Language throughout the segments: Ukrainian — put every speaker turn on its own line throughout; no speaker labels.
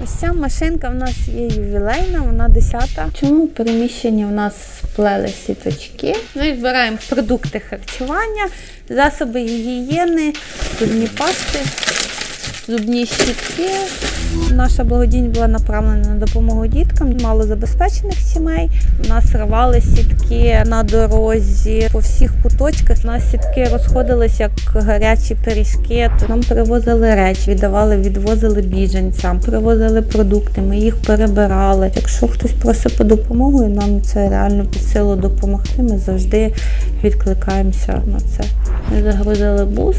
Ось ця машинка в нас є ювілейна, вона 10-та. Чому в приміщенні в нас сплели сіточки? Ми збираємо продукти харчування, засоби гігієни, зубні пасти, зубні щітки. Наша благодійність була направлена на допомогу діткам малозабезпечених сімей. У нас рвали сітки на дорозі по всіх куточках. У нас сітки розходилися як гарячі пиріжки. Нам привозили речі, віддавали, відвозили біженцям, привозили продукти. Ми їх перебирали. Якщо хтось просить по допомогу, і нам це реально під силу допомогти. Ми завжди відкликаємося на це. Ми загрузили бус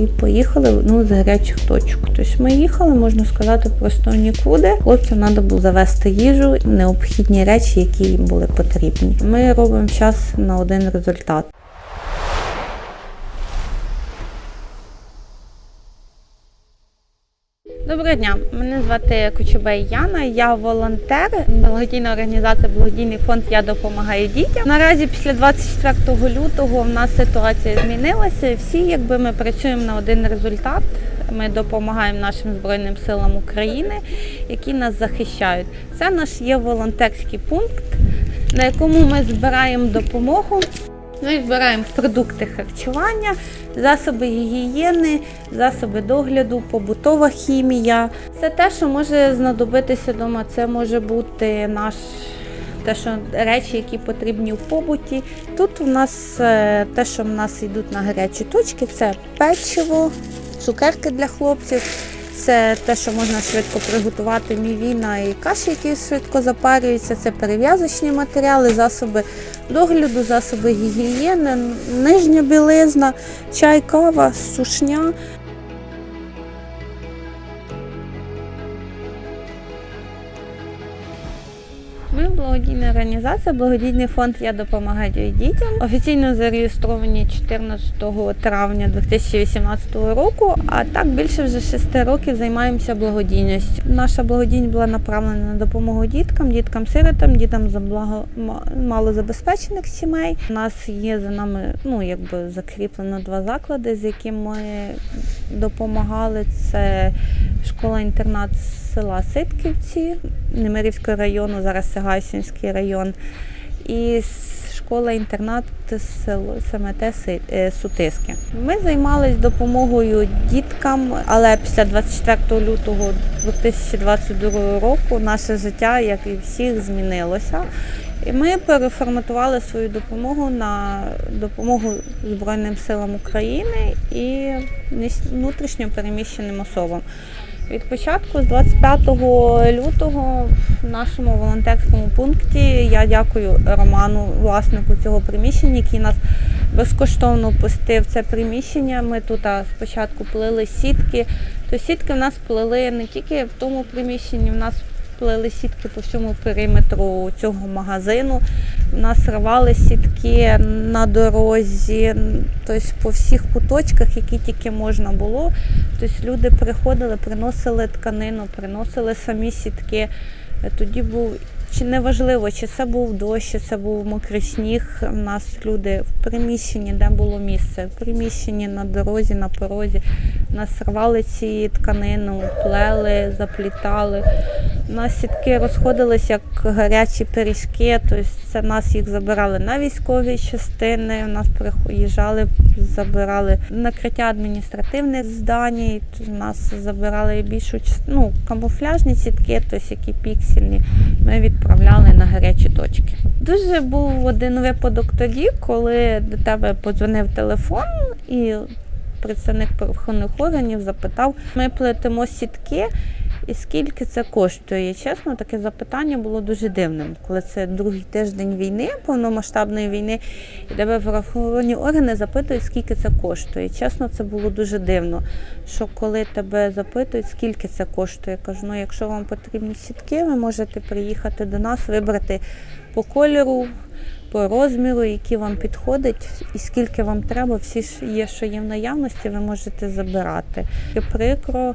і поїхали ну, з гарячих точок. Тобто ми їхали, можна сказати, просто нікуди. Хлопцю треба було завести їжу, необхідні речі, які їм були потрібні. Ми робимо час на один результат. Доброго дня, мене звати Кочубей Яна. Я волонтер. Благодійна організація Благодійний фонд Я допомагаю дітям. Наразі після 24 лютого в нас ситуація змінилася. Всі, якби ми працюємо на один результат. Ми допомагаємо нашим збройним силам України, які нас захищають. Це наш є волонтерський пункт, на якому ми збираємо допомогу. Ми збираємо продукти харчування, засоби гігієни, засоби догляду, побутова хімія. Це те, що може знадобитися вдома. Це може бути наш. Те, що речі, які потрібні в побуті. Тут у нас е, те, що в нас йдуть на гарячі точки, це печиво, цукерки для хлопців. Це те, що можна швидко приготувати мівіна і каші, які швидко запарюються. Це перев'язочні матеріали, засоби догляду, засоби гігієни, нижня білизна, чай, кава, сушня. Благодійна організація, благодійний фонд Я допомагаю дітям. Офіційно зареєстровані 14 травня 2018 року. А так більше вже 6 років займаємося благодійністю. Наша благодійність була направлена на допомогу діткам, діткам-сиротам, дітям за благо ма- малозабезпечених сімей. У нас є за нами, ну якби закріплено два заклади, з якими ми допомагали. Це школа-інтернат села Ситківці Немирівського району, зараз це Гайсинський район. І школа-інтернат село СМТ Си- е, Сутиски. Ми займалися допомогою діткам, але після 24 лютого 2022 року наше життя, як і всіх, змінилося. І ми переформатували свою допомогу на допомогу Збройним силам України і внутрішньо переміщеним особам. Від початку, з 25 лютого, в нашому волонтерському пункті я дякую Роману, власнику цього приміщення, який нас безкоштовно пустив це приміщення. Ми тут спочатку плели сітки. То сітки в нас плели не тільки в тому приміщенні, в нас плели сітки по всьому периметру цього магазину. У нас рвали сітки на дорозі, тобто по всіх куточках, які тільки можна було. Тобто люди приходили, приносили тканину, приносили самі сітки. Тоді був чи не важливо, чи це був дощ, чи це був мокрий сніг. У нас люди в приміщенні, де було місце, в приміщенні на дорозі, на порозі. Нас рвали ці тканину, плели, заплітали. У нас сітки розходилися як гарячі пиріжки, тобто це нас їх забирали на військові частини. У нас приїжджали, забирали накриття адміністративних зданій. тобто Нас забирали більшу част- ну, камуфляжні сітки, тобто які піксельні. Ми відправляли на гарячі точки. Дуже був один випадок тоді, коли до тебе подзвонив телефон і представник правоохоронних органів запитав: ми плетемо сітки. І скільки це коштує? Чесно, таке запитання було дуже дивним, коли це другий тиждень війни, повномасштабної війни, і тебе правоохоронні органи запитують, скільки це коштує. Чесно, це було дуже дивно. Що коли тебе запитують, скільки це коштує, я кажу, ну якщо вам потрібні сітки, ви можете приїхати до нас, вибрати по кольору, по розміру, які вам підходять, і скільки вам треба, всі є, що є в наявності, ви можете забирати. І прикро,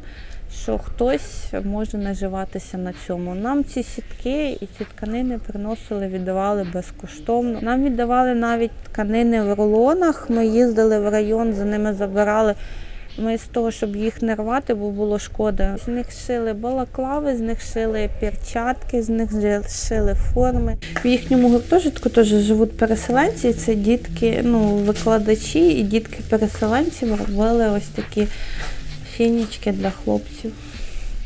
що хтось може наживатися на цьому. Нам ці сітки і ці тканини приносили, віддавали безкоштовно. Нам віддавали навіть тканини в рулонах. Ми їздили в район, за ними забирали. Ми з того, щоб їх не рвати, бо було шкода. З них шили балаклави, з них шили перчатки, з них шили форми. В їхньому гуртожитку теж живуть переселенці. Це дітки, ну, викладачі і дітки переселенців робили ось такі фінічки для хлопців,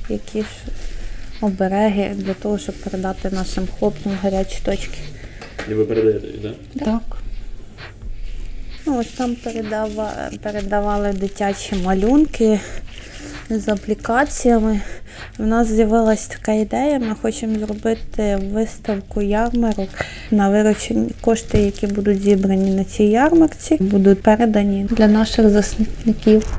які ж обереги для того, щоб передати нашим хлопцям гарячі точки.
І ви передаєте так?
Так. Ну, ось там передава, передавали дитячі малюнки з аплікаціями. У нас з'явилася така ідея. Ми хочемо зробити виставку ярмарок на виручені кошти, які будуть зібрані на цій ярмарці, будуть передані для наших захисників.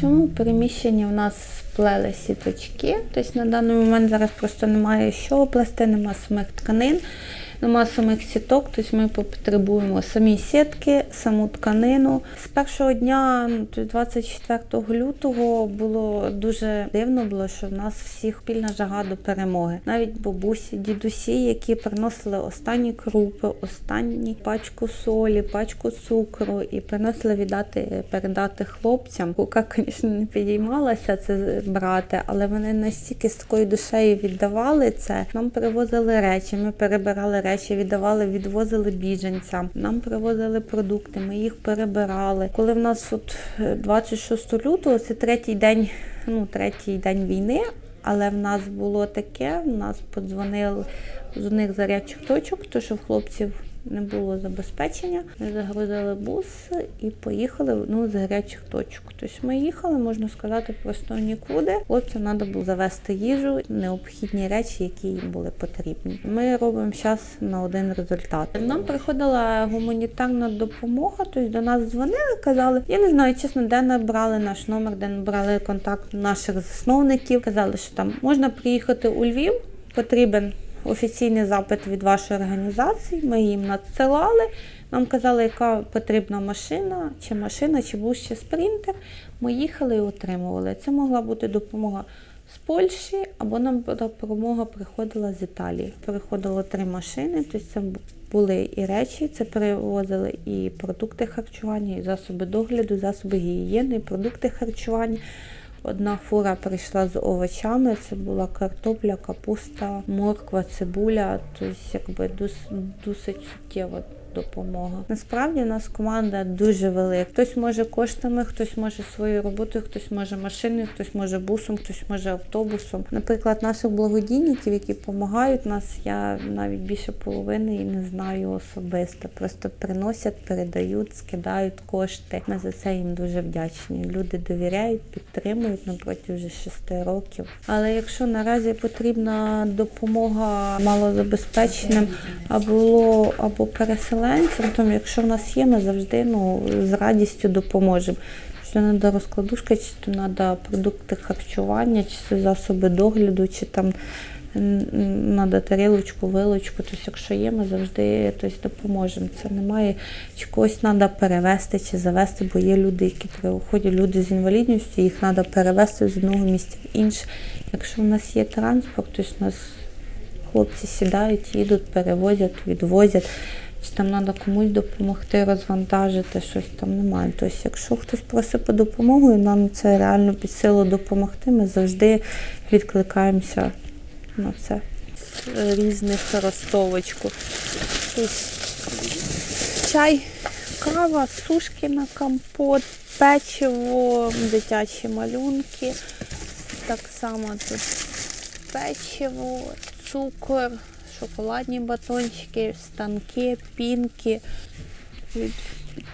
Цьому переміщення в нас сплели сіточки. Тобто на даний момент зараз просто немає що плести, немає самих тканин, нема самих сіток. Тобто ми потребуємо самі сітки, саму тканину. З першого дня, ну, тобто 24 лютого, було дуже дивно, було, що в нас всіх спільна жага до перемоги. Навіть бабусі, дідусі, які приносили останні крупи, останні пачку солі, пачку цукру і приносили віддати, передати хлопцям. Рука, звісно, не підіймалася це брати, але вони настільки з такою душею віддавали це. Нам привозили речі, ми перебирали речі, віддавали, відвозили біженцям. Нам привозили продукти, ми їх перебирали. Коли в нас от е, 26 лютого, це третій день, ну третій день війни. Але в нас було таке, в нас подзвонили з одних зарядчих точок, то що в хлопців не було забезпечення. Ми загрузили бус і поїхали в одну з гарячих точок. Тобто ми їхали, можна сказати, просто нікуди. Хлопцям треба було завести їжу, необхідні речі, які їм були потрібні. Ми робимо зараз на один результат. Нам приходила гуманітарна допомога, тобто до нас дзвонили, казали, я не знаю, чесно, де набрали наш номер, де набрали контакт наших засновників. Казали, що там можна приїхати у Львів, потрібен офіційний запит від вашої організації. Ми їм надсилали. Нам казали, яка потрібна машина, чи машина, чи був ще спринтер. Ми їхали і отримували. Це могла бути допомога з Польщі, або нам допомога приходила з Італії. Приходило три машини, тобто це були і речі, це перевозили і продукти харчування, і засоби догляду, засоби гігієни, і продукти харчування. Одна фура прийшла з овочами. Це була картопля, капуста, морква, цибуля. Тобто, якби дос- досить суттєва допомога. Насправді у нас команда дуже велика. Хтось може коштами, хтось може своєю роботою, хтось може машиною, хтось може бусом, хтось може автобусом. Наприклад, наших благодійників, які допомагають нас, я навіть більше половини і не знаю особисто. Просто приносять, передають, скидають кошти. Ми за це їм дуже вдячні. Люди довіряють, підтримують на протязі шести років. Але якщо наразі потрібна допомога малозабезпеченим або, або переселенцям, то якщо в нас є, ми завжди ну, з радістю допоможемо. Чи треба розкладушка, чи то треба продукти харчування, чи засоби догляду, чи там треба тарілочку, вилочку. Тобто, якщо є, ми завжди тобто, допоможемо. Це немає чи когось треба перевезти чи завести, бо є люди, які приходять, люди з інвалідністю, їх треба перевезти з одного місця в інше. Якщо в нас є транспорт, то у нас хлопці сідають, їдуть, перевозять, відвозять. Там треба комусь допомогти розвантажити, щось там немає. Тобто, якщо хтось просить по допомогу, і нам це реально під силу допомогти, ми завжди відкликаємося на це. Різних ростовочку. Чай, кава, сушки на компот, печиво, дитячі малюнки. Так само тут печиво, цукор, шоколадні батончики, станки, пінки від,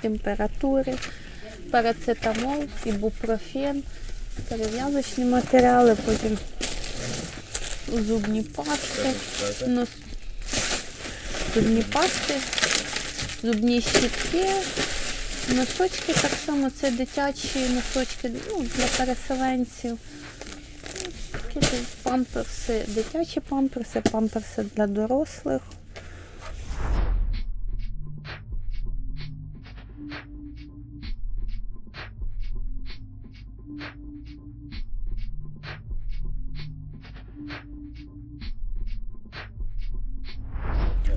температури, парацетамол, ібупрофен, перев'язочні матеріали, потім зубні пасти, нос, зубні пасти, зубні щітки, носочки так само, це дитячі носочки ну, для переселенців. Такі памперси, дитячі памперси, памперси для дорослих.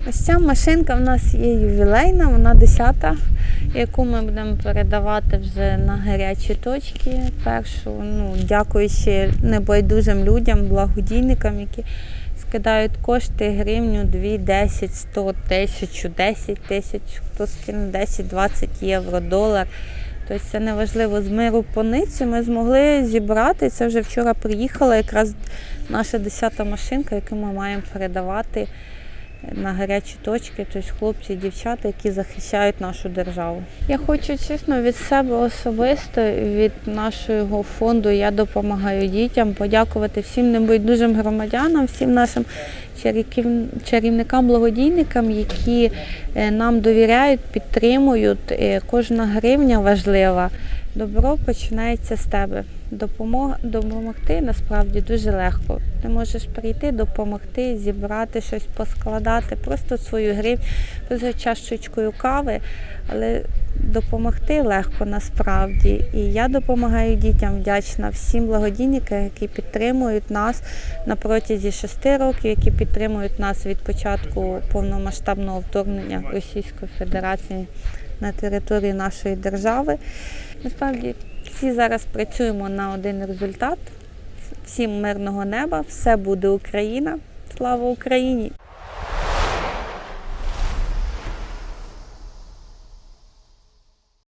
Ось ця машинка в нас є ювілейна, вона 10-та, яку ми будемо передавати вже на гарячі точки. Першу, ну, дякуючи небайдужим людям, благодійникам, які скидають кошти гривню, 2, 10, 100, тисячу, 10 тисяч, хто скине 10, 20 євро, долар. Тобто це неважливо з миру по ниці. Ми змогли зібрати. Це вже вчора приїхала якраз наша 10-та машинка, яку ми маємо передавати на гарячі точки, тобто хлопці дівчата, які захищають нашу державу. Я хочу чесно від себе особисто, від нашого фонду Я допомагаю дітям подякувати всім небайдужим громадянам, всім нашим чарівникам, благодійникам, які е, нам довіряють, підтримують. Кожна гривня важлива. Добро починається з тебе. Допомога допомогти насправді дуже легко. Ти можеш прийти, допомогти, зібрати щось, поскладати, просто свою гривню, просто чашечкою кави, але допомогти легко насправді. І я допомагаю дітям вдячна всім благодійникам, які підтримують нас на протязі шести років, які підтримують нас від початку повномасштабного вторгнення Російської Федерації на територію нашої держави. Насправді всі зараз працюємо на один результат. Всім мирного неба, все буде Україна. Слава Україні!